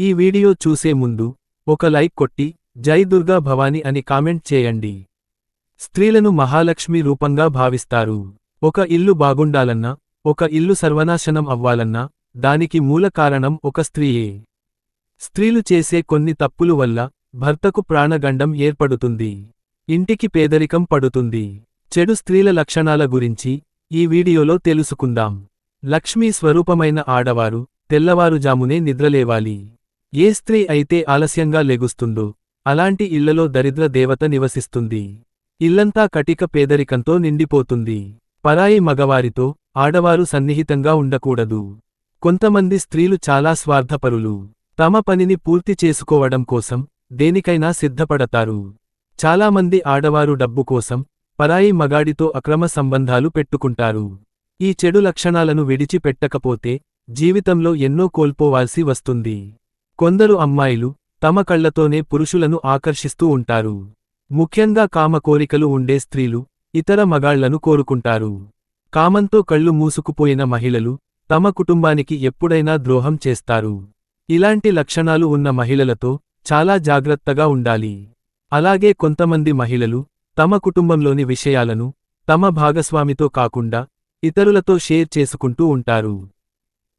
ఈ వీడియో చూసే ముందు ఒక లైక్ కొట్టి జై దుర్గా భవాని అని కామెంట్ చేయండి. స్త్రీలను మహాలక్ష్మి రూపంగా భావిస్తారు. ఒక ఇల్లు బాగుండాలన్నా ఒక ఇల్లు సర్వనాశనం అవ్వాలన్నా దానికి మూల కారణం ఒక స్త్రీయే. స్త్రీలు చేసే కొన్ని తప్పులు వల్ల భర్తకు ప్రాణగండం ఏర్పడుతుంది. ఇంటికి పేదరికం పడుతుంది. చెడు స్త్రీల లక్షణాల గురించి ఈ వీడియోలో తెలుసుకుందాం. లక్ష్మీ స్వరూపమైన ఆడవారు తెల్లవారుజామునే నిద్రలేవాలి. ఏ స్త్రీ అయితే ఆలస్యంగా లెగుస్తుందో అలాంటి ఇళ్ళలో దరిద్ర దేవత నివసిస్తుంది. ఇల్లంతా కటిక పేదరికంతో నిండిపోతుంది. పరాయి మగవారితో ఆడవారు సన్నిహితంగా ఉండకూడదు. కొంతమంది స్త్రీలు చాలా స్వార్థపరులు. తమ పనిని పూర్తి చేసుకోవడం కోసం దేనికైనా సిద్ధపడతారు. చాలామంది ఆడవారు డబ్బు కోసం పరాయి మగాడితో అక్రమ సంబంధాలు పెట్టుకుంటారు. ఈ చెడు లక్షణాలను విడిచిపెట్టకపోతే జీవితంలో ఎన్నో కోల్పోవాల్సి వస్తుంది. కొందరు అమ్మాయిలు తమ కళ్ళతోనే పురుషులను ఆకర్షిస్తూ ఉంటారు. ముఖ్యంగా కామ కోరికలు ఉండే స్త్రీలు ఇతర మగాళ్ళను కోరుకుంటారు. కామంతో కళ్ళు మూసుకుపోయిన మహిళలు తమ కుటుంబానికి ఎప్పుడైనా ద్రోహం చేస్తారు. ఇలాంటి లక్షణాలు ఉన్న మహిళలతో చాలా జాగ్రత్తగా ఉండాలి. అలాగే కొంతమంది మహిళలు తమ కుటుంబంలోని విషయాలను తమ భాగస్వామితో కాకుండా ఇతరులతో షేర్ చేసుకుంటూ ఉంటారు.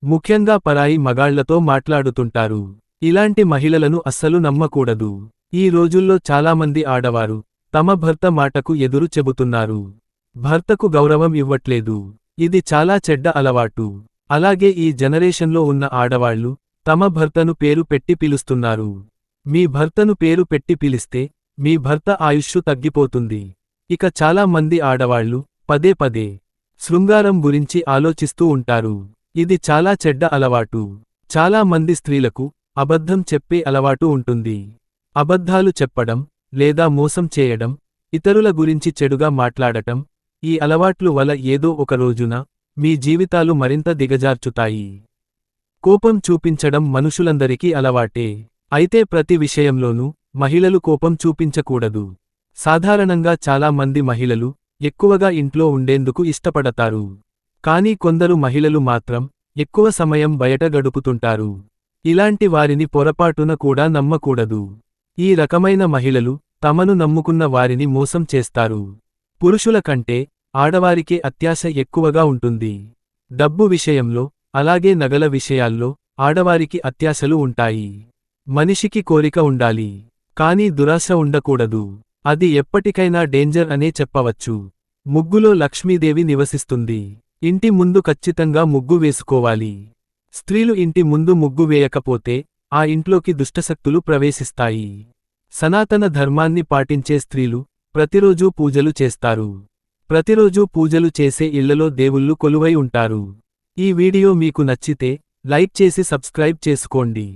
ముఖ్యంగా పరాయి మగాళ్ళతో మాట్లాడుతుంటారు. ఇలాంటి మహిళలను అస్సలు నమ్మకూడదు. ఈ రోజుల్లో చాలామంది ఆడవారు తమ భర్త మాటకు ఎదురు చెబుతున్నారు. భర్తకు గౌరవం ఇవ్వట్లేదు. ఇది చాలా చెడ్డ అలవాటు. అలాగే ఈ జనరేషన్లో ఉన్న ఆడవాళ్ళు తమ భర్తను పేరు పెట్టి పిలుస్తున్నారు. మీ భర్తను పేరు పెట్టి పిలిస్తే మీ భర్త ఆయుష్షు తగ్గిపోతుంది. ఇక చాలా మంది ఆడవాళ్ళు పదే పదే శృంగారం గురించి ఆలోచిస్తూ ఉంటారు. ఇది చాలా చెడ్డ అలవాటు. చాలా మంది స్త్రీలకు అబద్ధం చెప్పే అలవాటు ఉంటుంది. అబద్ధాలు చెప్పడం లేదా మోసం చేయడం ఇతరుల గురించి చెడుగా మాట్లాడటం ఈ అలవాట్లు వల్ల ఏదో ఒక రోజున మీ జీవితాలు మరింత దిగజార్చుతాయి. కోపం చూపించడం మనుషులందరికీ అలవాటే. అయితే ప్రతి విషయంలోనూ మహిళలు కోపం చూపించకూడదు. సాధారణంగా చాలా మంది మహిళలు ఎక్కువగా ఇంట్లో ఉండేందుకు ఇష్టపడతారు. కానీ కొందరు మహిళలు మాత్రం ఎక్కువ సమయం బయట గడుపుతుంటారు. ఇలాంటి వారిని పొరపాటున కూడా నమ్మకూడదు. ఈ రకమైన మహిళలు తమను నమ్ముకున్న వారిని మోసం చేస్తారు. పురుషుల కంటే ఆడవారికే అత్యాశ ఎక్కువగా ఉంటుంది. డబ్బు విషయంలో అలాగే నగల విషయాల్లో ఆడవారికి అత్యాశలు ఉంటాయి. మనిషికి కోరిక ఉండాలి. కానీ దురాశ ఉండకూడదు. అది ఎప్పటికైనా డేంజర్ అనే చెప్పవచ్చు. ముగ్గులో లక్ష్మీదేవి నివసిస్తుంది. ఇంటి ముందు ఖచ్చితంగా ముగ్గు వేసుకోవాలి. స్త్రీలు ఇంటి ముందు ముగ్గు వేయకపోతే ఆ ఇంట్లోకి దుష్టశక్తులు ప్రవేశిస్తాయి. సనాతన ధర్మాన్ని పాటించే స్త్రీలు ప్రతిరోజూ పూజలు చేస్తారు. ప్రతిరోజూ పూజలు చేసే ఇళ్ళలో దేవుళ్ళు కొలువై ఉంటారు. ఈ వీడియో మీకు నచ్చితే లైక్ చేసి సబ్స్క్రైబ్ చేసుకోండి.